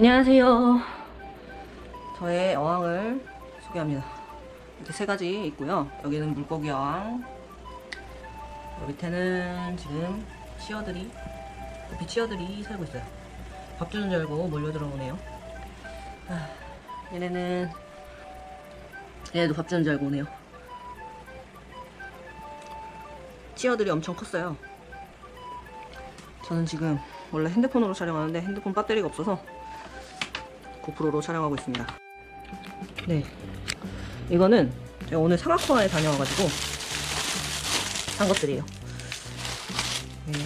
안녕하세요. 저의 어항을 소개합니다. 이렇게 세 가지 있고요. 여기는 물고기 어항. 여 밑에는 지금 치어들이, 옆에 치어들이 살고 있어요. 밥 주는 줄 알고 몰려 들어오네요. 아, 얘네는, 얘네도 밥 주는 줄 알고 오네요. 치어들이 엄청 컸어요. 저는 지금 원래 핸드폰으로 촬영하는데 핸드폰 배터리가 없어서 고프로로 촬영하고 있습니다. 네. 이거는 제가 오늘 상하코아에 다녀와가지고 산 것들이에요. 네.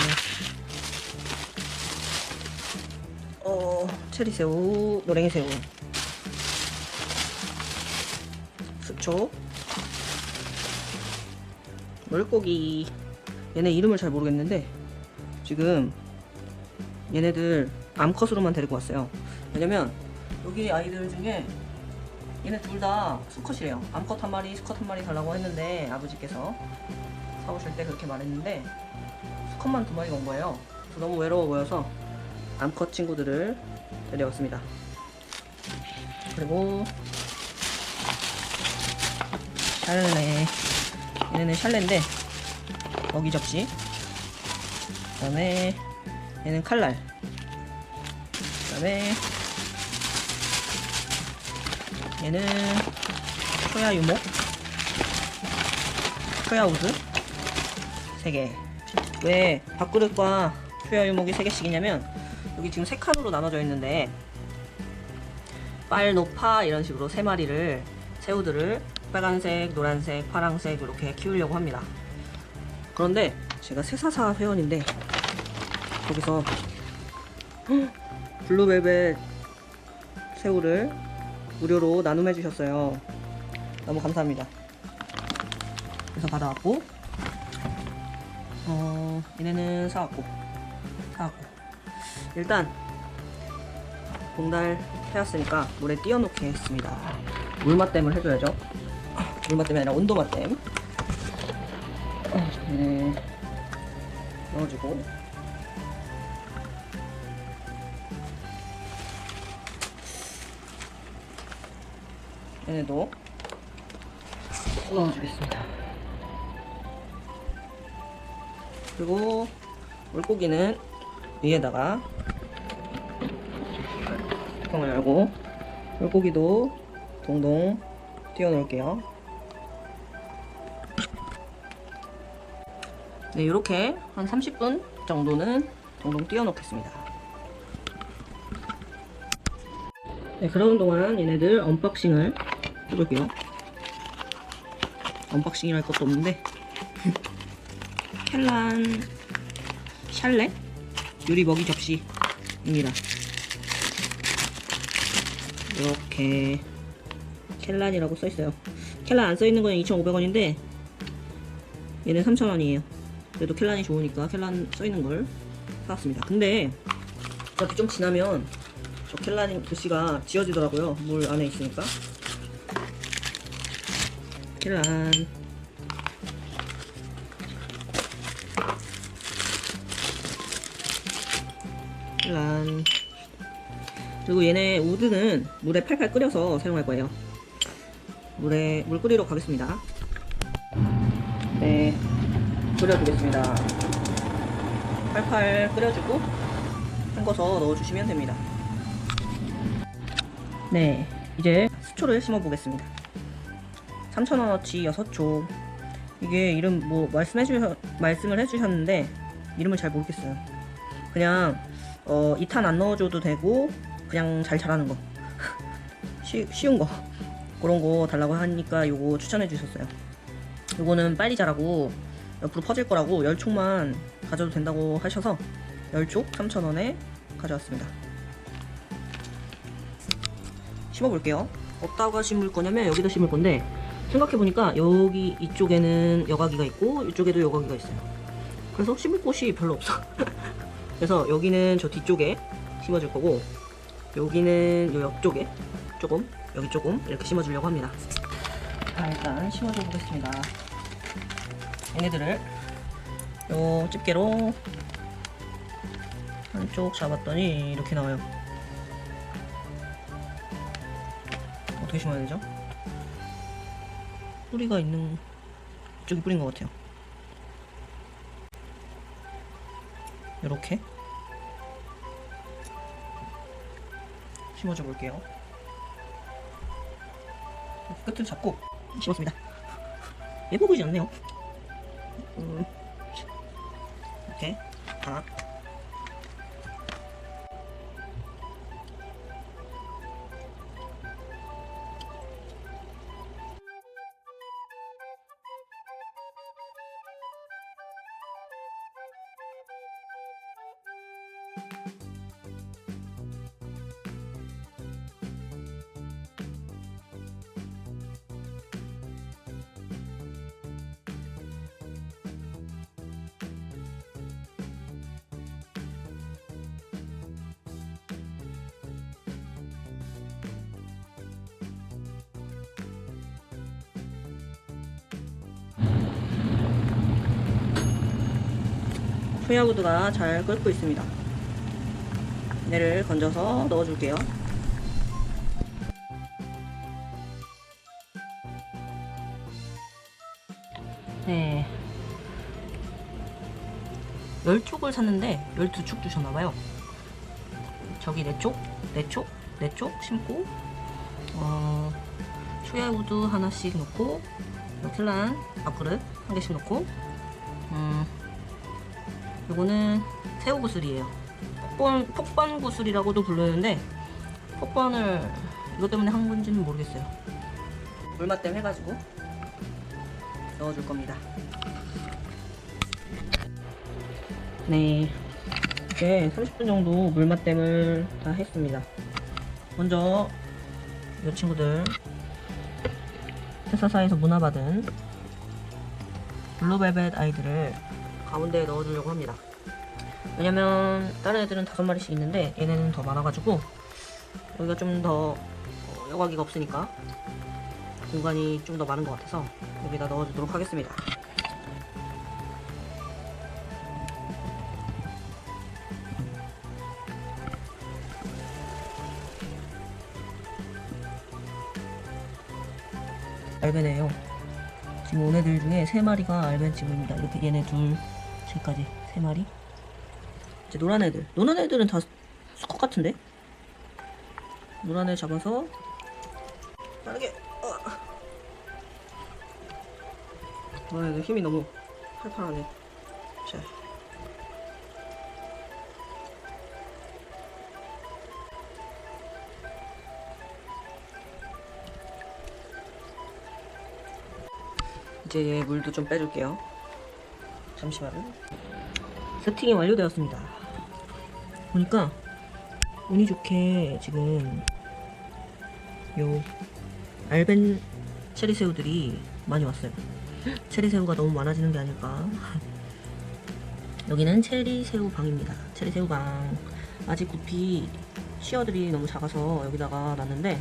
어, 체리새우, 노랭이새우, 수초, 물고기. 얘네 이름을 잘 모르겠는데 지금 얘네들 암컷으로만 데리고 왔어요. 왜냐면 여기 아이들 중에 얘네 둘 다 수컷이래요. 암컷 한 마리, 수컷 한 마리 달라고 했는데 아버지께서 사오실 때 그렇게 말했는데 수컷만 두 마리가 온 거예요. 너무 외로워 보여서 암컷 친구들을 데려왔습니다. 그리고 샬레 얘네는 샬레인데 먹이 접시 그 다음에 얘는 칼날 그 다음에 얘는 초야 유목 초야 우드 3개. 왜 밥그릇과 초야 유목이 3개씩이냐면 여기 지금 3칸으로 나눠져 있는데 빨, 노파 이런 식으로 3마리를 새우들을 빨간색, 노란색, 파란색 이렇게 키우려고 합니다. 그런데 제가 세사사 회원인데 거기서 블루벨벳 새우를 무료로 나눔해 주셨어요. 너무 감사합니다. 그래서 받아왔고, 어, 얘네는 사왔고, 사왔고. 일단, 봉달 해왔으니까 물에 띄워놓게 했습니다. 물맛댐을 해줘야죠. 물맛댐이 아니라 온도맛댐. 얘네 넣어주고, 얘네도 넣어주겠습니다. 그리고 물고기는 위에다가 뚜껑을 열고 물고기도 동동 띄워 놓을게요. 네, 이렇게 한 30분 정도는 동동 띄워 놓겠습니다. 네, 그러는 동안 얘네들 언박싱을 해볼게요. 언박싱이랄 것도 없는데 켈란 샬렛 유리 먹이 접시입니다. 이렇게 켈란이라고 써있어요. 켈란 안 써있는 거는 2,500원인데 얘는 3,000원이에요. 그래도 켈란이 좋으니까 켈란 써있는 걸 사왔습니다. 근데 이렇게 좀 지나면 저 켈라닌 글씨가 지워지더라고요. 물 안에 있으니까. 켈란. 켈란. 그리고 얘네 우드는 물에 팔팔 끓여서 사용할 거예요. 물에 물 끓이러 가겠습니다. 네, 끓여주겠습니다. 팔팔 끓여주고 헹궈서 넣어주시면 됩니다. 네, 이제 수초를 심어 보겠습니다. 3,000원어치 6초. 이게 이름 뭐 말씀해 주셔 말씀을 해 주셨는데 이름을 잘 모르겠어요. 그냥 어 2탄 안 넣어 줘도 되고 그냥 잘 자라는 거. 쉬, 쉬운 거. 그런 거 달라고 하니까 요거 추천해 주셨어요. 요거는 빨리 자라고 옆으로 퍼질 거라고 10촉만 가져도 된다고 하셔서 10촉 3,000원에 가져왔습니다. 심어볼게요. 어디다가 심을 거냐면 여기다 심을 건데 생각해보니까 여기 이쪽에는 여과기가 있고 이쪽에도 여과기가 있어요. 그래서 심을 곳이 별로 없어. 그래서 여기는 저 뒤쪽에 심어줄 거고 여기는 요 옆쪽에 조금 여기 조금 이렇게 심어주려고 합니다. 자, 일단 심어줘 보겠습니다. 얘네들을 요 집게로 한쪽 잡았더니 이렇게 나와요. 어떻게 심어야 되죠? 뿌리가 있는 쪽이 뿌린 것 같아요. 이렇게 심어줘 볼게요. 끝을 잡고 심었습니다. 예뻐 보이지 않네요. 음, 이렇게 하 소야구드가 잘 끓고 있습니다. 얘를 건져서 넣어줄게요. 네. 10촉을 샀는데 12축 주셨나봐요. 저기 4쪽, 4촉, 4쪽 심고, 어, 초야우드 하나씩 넣고, 텔란 밥그릇 한 개씩 넣고, 음, 요거는 새우 구슬이에요. 폭번, 폭번 구슬이라고도 부르는데 폭번을 이것 때문에 한 건지는 모르겠어요. 물맛댐 해가지고 넣어줄 겁니다. 네, 이제 30분 정도 물맛댐을 다 했습니다. 먼저 이 친구들 회사사에서 문화받은 블루벨벳 아이들을 가운데에 넣어주려고 합니다. 왜냐면 다른 애들은 다섯 마리씩 있는데 얘네는 더 많아가지고 여기가 좀 더 여과기가 없으니까 공간이 좀 더 많은 것 같아서 여기다 넣어주도록 하겠습니다. 알베네요. 지금 온 애들 중에 세 마리가 알벤 친구입니다. 이렇게 얘네 둘, 쟤까지 세 마리. 이제 노란 애들. 노란 애들은 다 수컷 같은데? 노란 애 잡아서 빠르게. 어. 와, 이거 힘이 너무 팔팔하네. 자. 이제 얘 물도 좀 빼줄게요. 잠시만요. 세팅이 완료되었습니다. 보니까 운이 좋게 지금 요 알벤 체리새우들이 많이 왔어요. 체리새우가 너무 많아지는 게 아닐까. 여기는 체리새우 방입니다. 체리새우 방. 아직 구피 시어들이 너무 작아서 여기다가 놨는데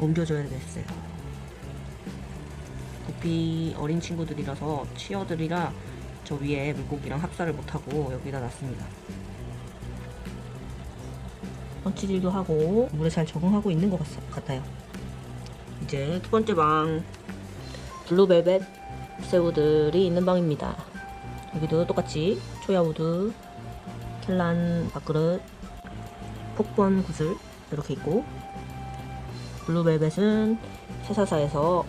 옮겨줘야 되겠어요. 구피 어린 친구들이라서 치어들이라 저 위에 물고기랑 합사를 못하고 여기다 놨습니다. 펀치질도 하고 물에 잘 적응하고 있는 것 같- 같아요. 이제 두 번째 방 블루벨벳 새우들이 있는 방입니다. 여기도 똑같이 초야우드, 켈란 밥그릇, 폭번 구슬 이렇게 있고 블루벨벳은 회사사에서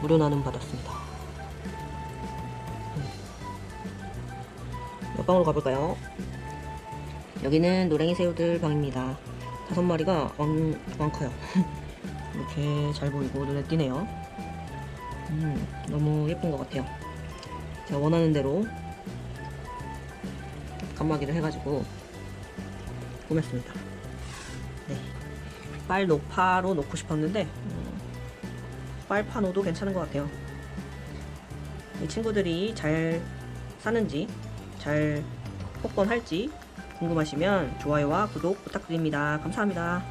무료 나눔 받았습니다. 몇 방으로 가볼까요? 여기는 노랭이 새우들 방입니다. 다섯 마리가 왕, 왕 커요. 이렇게 잘 보이고 눈에 띄네요. 음, 너무 예쁜 것 같아요. 제가 원하는 대로 감마기를 해가지고 꾸몄습니다. 네. 빨 노파로 놓고 싶었는데 음, 빨파노도 괜찮은 것 같아요. 이 친구들이 잘 사는지 잘 폭번할지 궁금하시면 좋아요와 구독 부탁드립니다. 감사합니다.